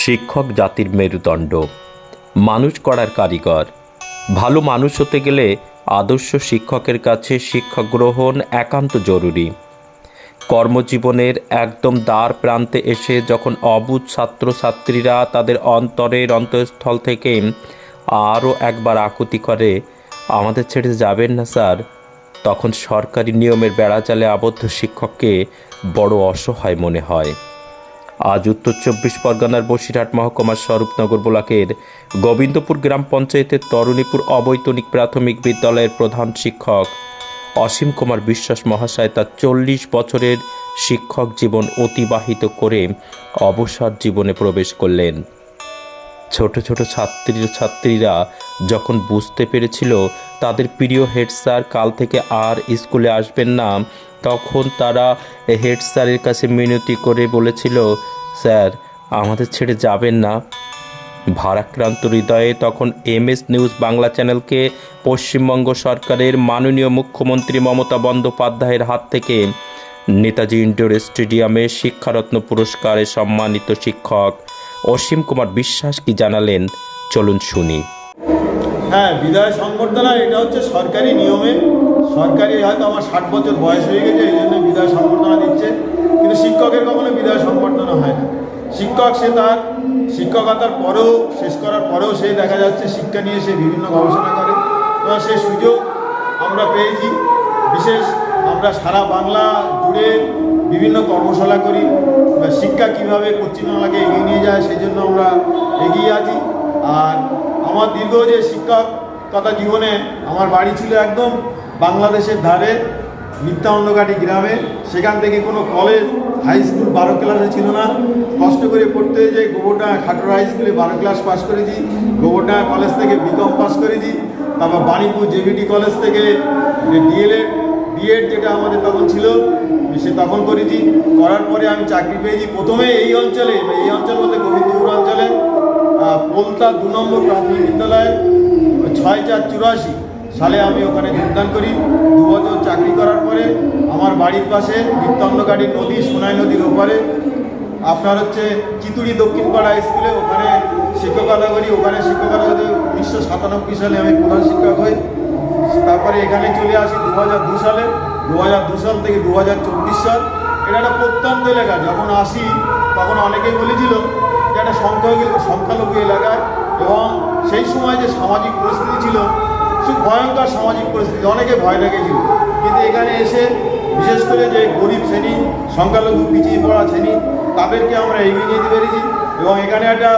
শিক্ষক জাতির মেরুদণ্ড। মানুষ করার কারিগর। ভালো মানুষ হতে গেলে আদর্শ শিক্ষকের কাছে শিক্ষা গ্রহণ একান্ত জরুরি। কর্মজীবনের একদম দ্বার প্রান্তে এসে যখন অবুধ ছাত্রছাত্রীরা তাদের অন্তরের অন্তঃস্থল থেকে আরও একবার আকুতি করে, আমাদের ছেড়ে যাবেন না, স্যার। তখন সরকারি নিয়মের বেড়াজালে আবদ্ধ শিক্ষককে বড় অসহায় মনে হয়। আজ উত্তর চব্বিশ পরগনার বসিরহাট মহকুমার স্বরূপনগর ব্লকের গোবিন্দপুর গ্রাম পঞ্চায়েতের তরুণীপুর অবৈতনিক প্রাথমিক বিদ্যালয়ের প্রধান শিক্ষক অসীম কুমার বিশ্বাস মহাশয় তার চল্লিশ বছরের শিক্ষক জীবন অতিবাহিত করে অবসর জীবনে প্রবেশ করলেন। ছোট ছোট ছাত্রী ছাত্রীরা যখন বুঝতে পেরেছিল তাদের প্রিয় হেড স্যার কাল থেকে আর স্কুলে আসবেন না তখন তারা হেড স্যারের কাছে মিনতি করে বলেছিল, স্যার, আমাদের ছেড়ে যাবেন না। ভারাক্রান্ত হৃদয়ে তখন এমএস নিউজ বাংলা চ্যানেলকে পশ্চিমবঙ্গ সরকারের মাননীয় মুখ্যমন্ত্রী মমতা বন্দ্যোপাধ্যায়ের হাত থেকে নেতাজি ইন্ডোর স্টেডিয়ামে শিক্ষারত্ন পুরস্কারে সম্মানিত শিক্ষক অসীম কুমার বিশ্বাস কি জানালেন? চলুন শুনি। হ্যাঁ বিদায় সংবর্ধনা, এটা হচ্ছে সরকারি নিয়মে সরকারি হয়তো আমার ষাট বছর বয়স হয়ে গেছে, এই জন্য বিদায় সংবর্ধনা দিচ্ছে। কিন্তু শিক্ষকের কখনো বিদায় সংবর্ধনা হয় না। শিক্ষক সে তার শিক্ষকতার পরেও, শেষ করার পরেও সে দেখা যাচ্ছে শিক্ষা নিয়ে সে বিভিন্ন গবেষণা করে। এবং সে সুযোগ আমরা পেয়েছি। বিশেষ আমরা সারা বাংলা জুড়ে বিভিন্ন কর্মশালা করি। শিক্ষা কীভাবে পশ্চিমবাংলাকে এগিয়ে নিয়ে যায় সেই জন্য আমরা এগিয়ে আছি। আর আমার দীর্ঘ যে শিক্ষকতা জীবনে আমার বাড়ি ছিল একদম বাংলাদেশের ধারে নিত্যানন্দঘাটি গ্রামে, সেখান থেকে কোনো কলেজ হাই স্কুল বারো ক্লাসে ছিল না। কষ্ট করে পড়তে যে গোবরডা খাটোর হাই স্কুলে বারো ক্লাস পাস করেছি গোবরডা কলেজ থেকে বিকম পাস করেছি, তারপর বাণীপুর জেবিটি কলেজ থেকে ডিএলএড বিএড যেটা আমাদের তখন ছিল, সে তখন করেছি। করার পরে আমি চাকরি পেয়েছি প্রথমে এই অঞ্চলে এই অঞ্চল বলতে গোবিন্দপুর অঞ্চলে। পোলতা দু নম্বর প্রাথমিক বিদ্যালয়ে, ছয় চার চুরাশি। সালে আমি ওখানে যোগদান করি। দু বছর চাকরি করার পরে আমার বাড়ির পাশে নিত্যান্দগাড়ি নদী, সোনাই নদীর ওপারে। আপনার হচ্ছে চিতুড়ি দক্ষিণ পাড়া স্কুলে ওখানে শিক্ষকতা করি ওখানে শিক্ষকতা করতে উনিশশো সাতানব্বই সালে আমি প্রধান শিক্ষক হই। তারপরে এখানে চলে আসি দু হাজার দু সালে। দু হাজার দু সাল থেকে দু হাজার চব্বিশ সাল। এটা একটা প্রত্যন্ত এলাকা। যখন আসি, তখন অনেকেই বলেছিল যে একটা সংখ্যালঘু সংখ্যালঘু এলাকায় এবং সেই সময় যে সামাজিক পরিস্থিতি ছিল খুব ভয়ঙ্কর সামাজিক পরিস্থিতি, অনেকে ভয় লেগেছিল। কিন্তু এখানে এসে বিশেষ করে যে গরিব শ্রেণি, সংখ্যালঘু, পিছিয়ে পড়া শ্রেণি, তাদেরকে আমরা এগিয়ে নিয়ে যেতে পেরেছি এবং এখানে একটা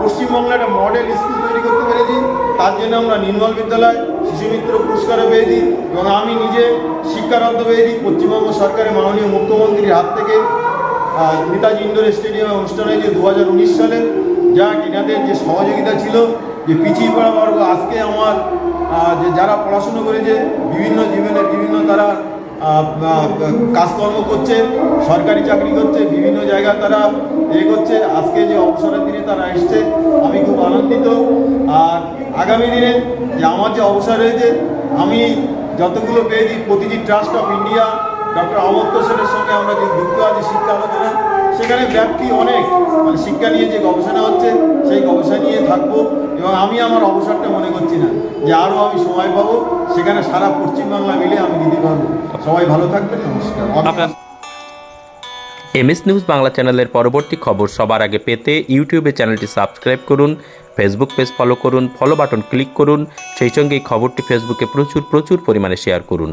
পশ্চিমবঙ্গে একটা মডেল স্কুল তৈরি করতে পেরেছি। তার জন্য আমরা নির্মল বিদ্যালয়, শিশু মিত্র পুরস্কারও পেয়েছি এবং আমি নিজে শিক্ষারত্ন পেয়েছি। পশ্চিমবঙ্গ সরকারের মাননীয় মুখ্যমন্ত্রীর হাত থেকে নেতাজি ইন্ডোর স্টেডিয়ামে অনুষ্ঠান হয়েছে দু হাজার উনিশ সালে। যা কিনাদের যে সহযোগিতা ছিল যে পিছিয়ে পড়া বর্গ আজকে আমার যে যারা পড়াশুনো করেছে, বিভিন্ন জীবনে বিভিন্ন তারা কাজকর্ম করছে, সরকারি চাকরি করছে, বিভিন্ন জায়গায় তারা এ করছে। আজকে যে অবসরের দিনে তারা এসছে, আমি খুব আনন্দিত। আর আগামী দিনে যে আমার যে অবসর হয়েছে আমি যতগুলো পেয়েছি, প্রতিটি trust of India, doctor Amartya সেনের সঙ্গে আমরা যে যুক্ত আছি শিক্ষা আলোচনা সেখানে ব্যাপ্তি অনেক মানে শিক্ষা নিয়ে যে গবেষণা হচ্ছে। সেই গবেষণা নিয়ে থাকব এবং আমি আমার অবসরটা মনে করছি না, যে আরও আমি সময় পাবো, সেখানে সারা পশ্চিমবাংলা মিলে আমি দিতে পারব। সবাই ভালো থাকবেন, নমস্কার। এমএস নিউজ বাংলা চ্যানেলের পরবর্তী খবর সবার আগে পেতে ইউটিউবে চ্যানেলটি সাবস্ক্রাইব করুন, ফেসবুক পেজ ফলো করুন ফলো বাটন ক্লিক করুন, সেই সঙ্গে এই খবরটি ফেসবুকে প্রচুর প্রচুর পরিমাণে শেয়ার করুন।